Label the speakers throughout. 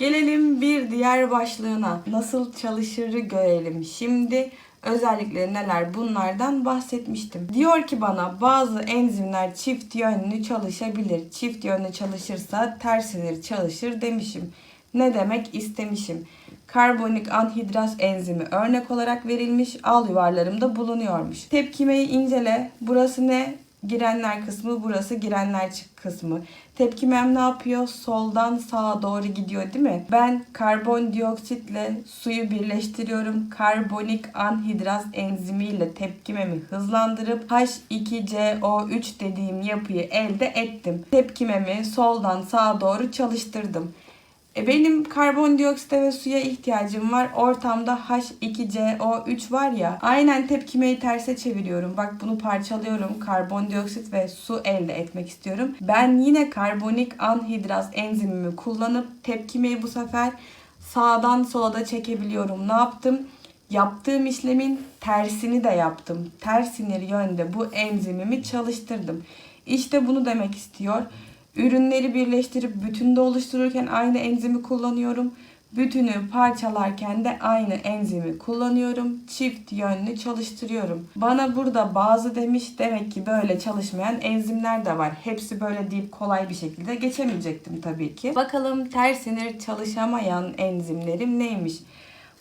Speaker 1: Gelelim bir diğer başlığına. Nasıl çalışırı görelim. Şimdi özellikleri neler bunlardan bahsetmiştim. Diyor ki bana bazı enzimler çift yönlü çalışabilir. Çift yönlü çalışırsa ters sinir çalışır demişim. Ne demek istemişim? Karbonik anhidraz enzimi örnek olarak verilmiş al yuvarlarımda bulunuyormuş. Tepkimeyi incele. Burası ne? Girenler kısmı, burası girenler çık kısmı. Tepkimem ne yapıyor? Soldan sağa doğru gidiyor değil mi? Ben karbondioksitle suyu birleştiriyorum. Karbonik anhidraz enzimiyle tepkimemi hızlandırıp H2CO3 dediğim yapıyı elde ettim. Tepkimemi soldan sağa doğru çalıştırdım. E benim karbondioksite ve suya ihtiyacım var. Ortamda H2CO3 var ya. Aynen tepkimeyi terse çeviriyorum. Bak bunu parçalıyorum. Karbondioksit ve su elde etmek istiyorum. Ben yine karbonik anhidraz enzimimi kullanıp tepkimeyi bu sefer sağdan sola da çekebiliyorum. Ne yaptım? Yaptığım işlemin tersini de yaptım. Ters sinir yönde bu enzimimi çalıştırdım. İşte bunu demek istiyor. Ürünleri birleştirip bütünde oluştururken aynı enzimi kullanıyorum. Bütünü parçalarken de aynı enzimi kullanıyorum. Çift yönlü çalıştırıyorum. Bana burada bazı demiş demek ki böyle çalışmayan enzimler de var. Hepsi böyle deyip kolay bir şekilde geçemeyecektim tabii ki. Bakalım ters sinir çalışamayan enzimlerim neymiş?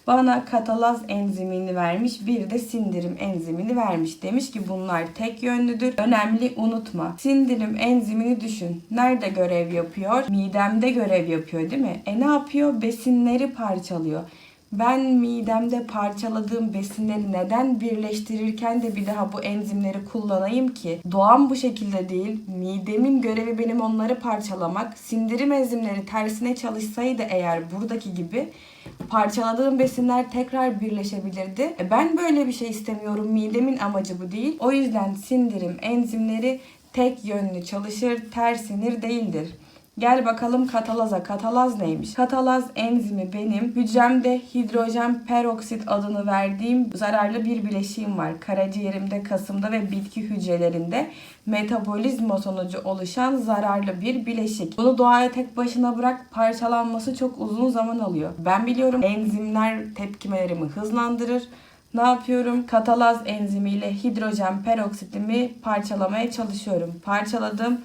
Speaker 1: Bana katalaz enzimini vermiş, bir de sindirim enzimini vermiş. Demiş ki bunlar tek yönlüdür. Önemli unutma. Sindirim enzimini düşün. Nerede görev yapıyor? Midemde görev yapıyor değil mi? E ne yapıyor? Besinleri parçalıyor. Ben midemde parçaladığım besinleri neden birleştirirken de bir daha bu enzimleri kullanayım ki? Doğan bu şekilde değil. Midemin görevi benim onları parçalamak. Sindirim enzimleri tersine çalışsaydı eğer buradaki gibi parçaladığım besinler tekrar birleşebilirdi. E ben böyle bir şey istemiyorum. Midemin amacı bu değil. O yüzden sindirim enzimleri tek yönlü çalışır, ters sinir değildir. Gel bakalım katalaza. Katalaz neymiş? Katalaz enzimi benim hücremde hidrojen peroksit adını verdiğim zararlı bir bileşiğim var. Karaciğerimde, kasımda ve bitki hücrelerinde metabolizma sonucu oluşan zararlı bir bileşik. Bunu doğaya tek başına bırak parçalanması çok uzun zaman alıyor. Ben biliyorum enzimler tepkimelerimi hızlandırır. Ne yapıyorum? Katalaz enzimiyle hidrojen peroksitimi parçalamaya çalışıyorum. Parçaladım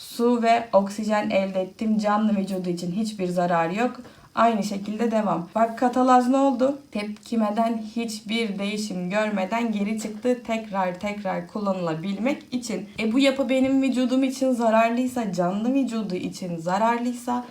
Speaker 1: su ve oksijen elde ettim. Canlı vücudu için hiçbir zararı yok. Aynı şekilde devam. Bak katalaz ne oldu? Tepkimeden hiçbir değişim görmeden geri çıktı. Tekrar tekrar kullanılabilmek için. E bu yapı benim vücudum için zararlıysa, canlı vücudu için zararlıysa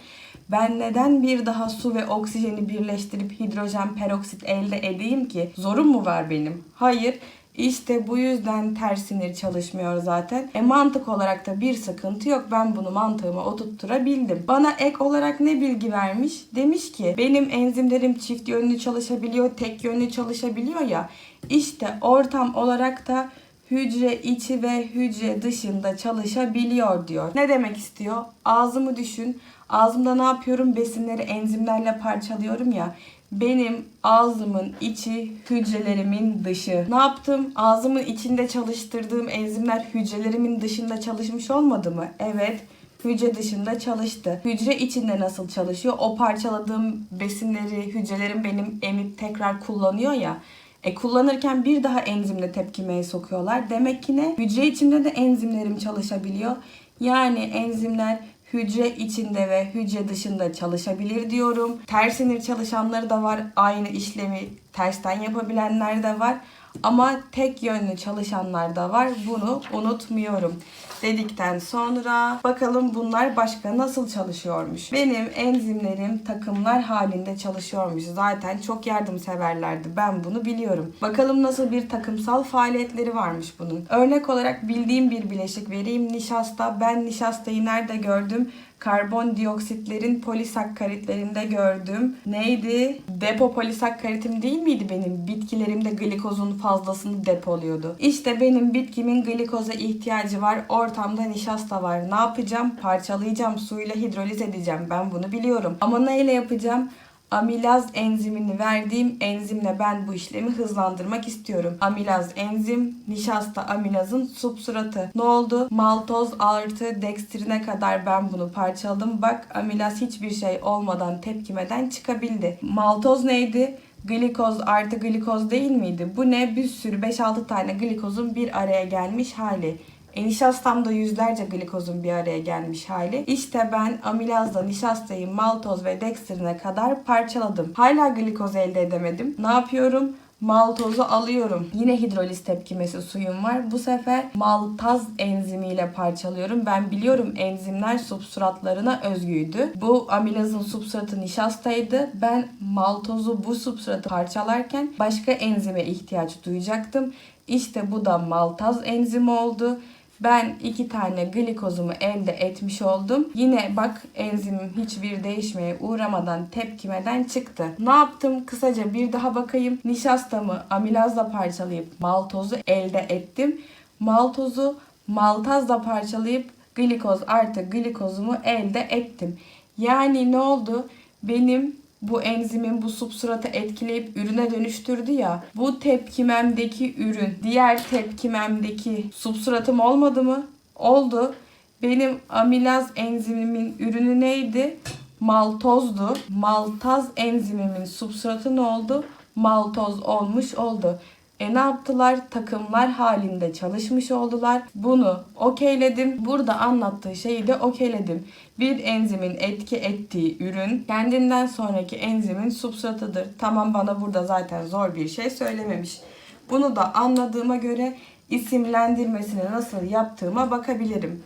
Speaker 1: ben neden bir daha su ve oksijeni birleştirip hidrojen peroksit elde edeyim ki? Zorun mu var benim? Hayır. İşte bu yüzden ters sinir çalışmıyor zaten. E mantık olarak da bir sıkıntı yok. Ben bunu mantığıma oturtturabildim. Bana ek olarak ne bilgi vermiş? Demiş ki benim enzimlerim çift yönlü çalışabiliyor, tek yönlü çalışabiliyor ya. İşte ortam olarak da hücre içi ve hücre dışında çalışabiliyor diyor. Ne demek istiyor? Ağzımı düşün. Ağzımda ne yapıyorum? Besinleri enzimlerle parçalıyorum ya. Benim ağzımın içi hücrelerimin dışı. Ne yaptım? Ağzımın içinde çalıştırdığım enzimler hücrelerimin dışında çalışmış olmadı mı? Evet. Hücre dışında çalıştı. Hücre içinde nasıl çalışıyor? O parçaladığım besinleri hücrelerim benim emip tekrar kullanıyor ya. E kullanırken bir daha enzimle tepkimeye sokuyorlar. Demek ki ne? Hücre içinde de enzimlerim çalışabiliyor. Yani enzimler hücre içinde ve hücre dışında çalışabilir diyorum. Ters sinir çalışanları da var. Aynı işlemi tersten yapabilenler de var. Ama tek yönlü çalışanlar da var. Bunu unutmuyorum. Dedikten sonra bakalım bunlar başka nasıl çalışıyormuş. Benim enzimlerim takımlar halinde çalışıyormuş. Zaten çok yardımseverlerdi. Ben bunu biliyorum. Bakalım nasıl bir takımsal faaliyetleri varmış bunun. Örnek olarak bildiğim bir bileşik vereyim. Nişasta. Ben nişastayı nerede gördüm? Karbondioksitlerin polisakkaritlerinde gördüm. Neydi? Depo polisakkaritim değil miydi benim? Bitkilerimde glikozun fazlasını depoluyordu. İşte benim bitkimin glikoza ihtiyacı var. Ortamda nişasta var. Ne yapacağım? Parçalayacağım. Suyla hidroliz edeceğim. Ben bunu biliyorum. Ama neyle yapacağım? Amilaz enzimini verdiğim enzimle ben bu işlemi hızlandırmak istiyorum. Amilaz enzim, nişasta amilazın substratı. Ne oldu? Maltoz artı dekstrine kadar ben bunu parçaladım. Bak amilaz hiçbir şey olmadan tepkimeden çıkabildi. Maltoz neydi? Glikoz artı glikoz değil miydi? Bu ne? Bir sürü 5-6 tane glikozun bir araya gelmiş hali. E, nişastamda yüzlerce glikozun bir araya gelmiş hali. İşte ben amilazla nişastayı maltoz ve dekstrine kadar parçaladım. Hala glikoz elde edemedim. Ne yapıyorum? Maltozu alıyorum. Yine hidroliz tepkimesi suyum var. Bu sefer maltaz enzimiyle parçalıyorum. Ben biliyorum enzimler substratlarına özgüydü. Bu amilazın substratı nişastaydı. Ben maltozu bu substratı parçalarken başka enzime ihtiyaç duyacaktım. İşte bu da maltaz enzimi oldu. Ben iki tane glikozumu elde etmiş oldum. Yine bak enzimim hiçbir değişmeye uğramadan tepkimeden çıktı. Ne yaptım? Kısaca bir daha bakayım. Nişastamı amilazla parçalayıp maltozu elde ettim. Maltozu maltazla parçalayıp glikoz artı glikozumu elde ettim. Yani ne oldu? Benim bu enzimin bu substratı etkileyip ürüne dönüştürdü ya. Bu tepkimemdeki ürün diğer tepkimemdeki substratım olmadı mı? Oldu. Benim amilaz enzimimin ürünü neydi? Maltozdu. Maltaz enzimimin substratı ne oldu? Maltoz olmuş oldu. E ne yaptılar? Takımlar halinde çalışmış oldular. Bunu okeyledim. Burada anlattığı şeyi de okeyledim. Bir enzimin etki ettiği ürün kendinden sonraki enzimin substratıdır. Tamam bana burada zaten zor bir şey söylememiş. Bunu da anladığıma göre isimlendirmesini nasıl yaptığıma bakabilirim.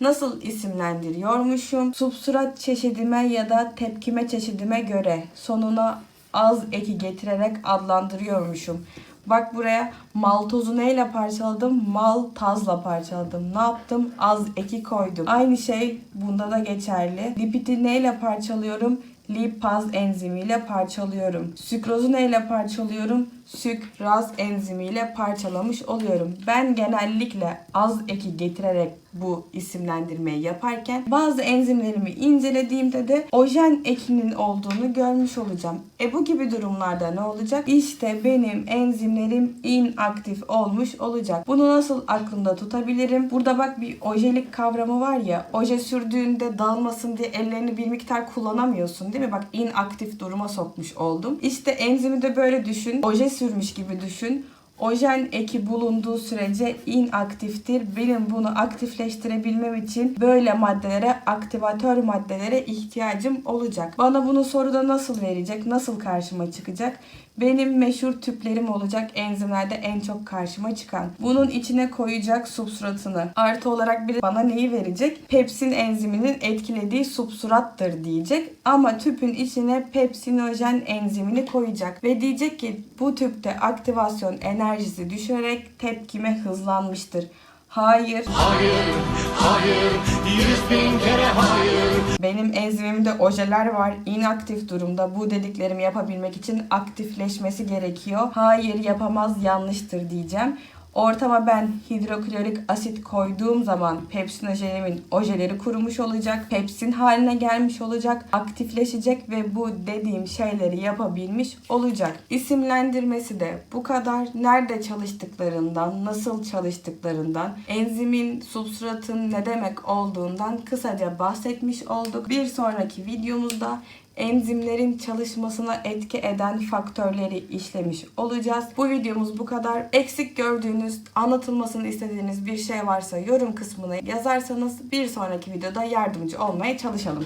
Speaker 1: Nasıl isimlendiriyormuşum? Substrat çeşidime ya da tepkime çeşidime göre sonuna az eki getirerek adlandırıyormuşum. Bak buraya maltozu neyle parçaladım? Maltazla parçaladım. Ne yaptım? Az eki koydum. Aynı şey bunda da geçerli. Lipidi neyle parçalıyorum? Lipaz enzimiyle parçalıyorum. Sükrozu neyle parçalıyorum? Sükraz enzimiyle parçalamış oluyorum. Ben genellikle az eki getirerek bu isimlendirmeyi yaparken bazı enzimlerimi incelediğimde de ojen ekinin olduğunu görmüş olacağım. E bu gibi durumlarda ne olacak? İşte benim enzimlerim inaktif olmuş olacak. Bunu nasıl aklımda tutabilirim? Burada bak bir ojelik kavramı var ya. Oje sürdüğünde dağılmasın diye ellerini bir miktar kullanamıyorsun değil mi? Bak inaktif duruma sokmuş oldum. İşte enzimi de böyle düşün. Oje sürmüş gibi düşün. Ojen eki bulunduğu sürece inaktiftir. Benim bunu aktifleştirebilmem için böyle maddelere, aktivatör maddelere ihtiyacım olacak. Bana bunu soruda nasıl verecek, nasıl karşıma çıkacak? Benim meşhur tüplerim olacak enzimlerde en çok karşıma çıkan. Bunun içine koyacak substratını. Artı olarak bir bana neyi verecek? Pepsin enziminin etkilediği substrattır diyecek. Ama tüpün içine pepsinojen enzimini koyacak. Ve diyecek ki bu tüpte aktivasyon enerjisi düşerek tepkime hızlanmıştır. Hayır.
Speaker 2: Hayır, hayır, yüz bin kere hayır.
Speaker 1: Benim enzimimde ojeler var. İnaktif durumda. Bu dediklerimi yapabilmek için aktifleşmesi gerekiyor. Hayır yapamaz yanlıştır diyeceğim. Ortama ben hidroklorik asit koyduğum zaman pepsinojenimin ojeleri kurumuş olacak. Pepsin haline gelmiş olacak. Aktifleşecek ve bu dediğim şeyleri yapabilmiş olacak. İsimlendirmesi de bu kadar. Nerede çalıştıklarından, nasıl çalıştıklarından, enzimin, substratın ne demek olduğundan kısaca bahsetmiş olduk. Bir sonraki videomuzda enzimlerin çalışmasına etki eden faktörleri işlemiş olacağız. Bu videomuz bu kadar. Eksik gördüğünüz, anlatılmasını istediğiniz bir şey varsa yorum kısmına yazarsanız bir sonraki videoda yardımcı olmaya çalışalım.